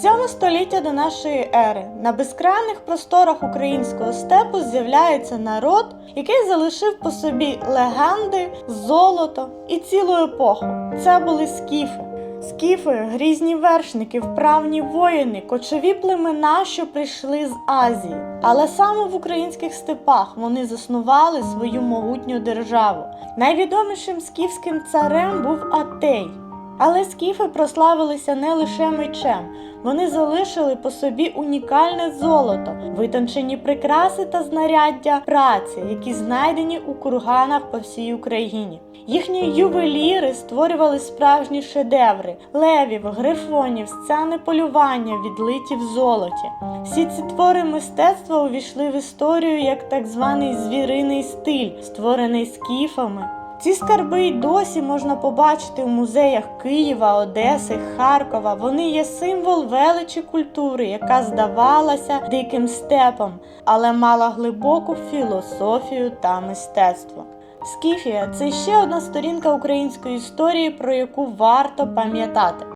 Сьоме століття до нашої ери на безкрайних просторах українського степу з'являється народ, який залишив по собі легенди, золото і цілу епоху. Це були скіфи. Скіфи грізні вершники, вправні воїни, кочові племена, що прийшли з Азії. Але саме в українських степах вони заснували свою могутню державу. Найвідомішим скіфським царем був Атей. Але скіфи прославилися не лише мечем, вони залишили по собі унікальне золото, витончені прикраси та знаряддя праці, які знайдені у курганах по всій Україні. Їхні ювеліри створювали справжні шедеври левів, грифонів, сцени полювання, відлиті в золоті. Всі ці твори мистецтва увійшли в історію як так званий звіриний стиль, створений скіфами. Ці скарби й досі можна побачити у музеях Києва, Одеси, Харкова. Вони є символ величі культури, яка здавалася диким степом, але мала глибоку філософію та мистецтво. Скіфія це ще одна сторінка української історії, про яку варто пам'ятати.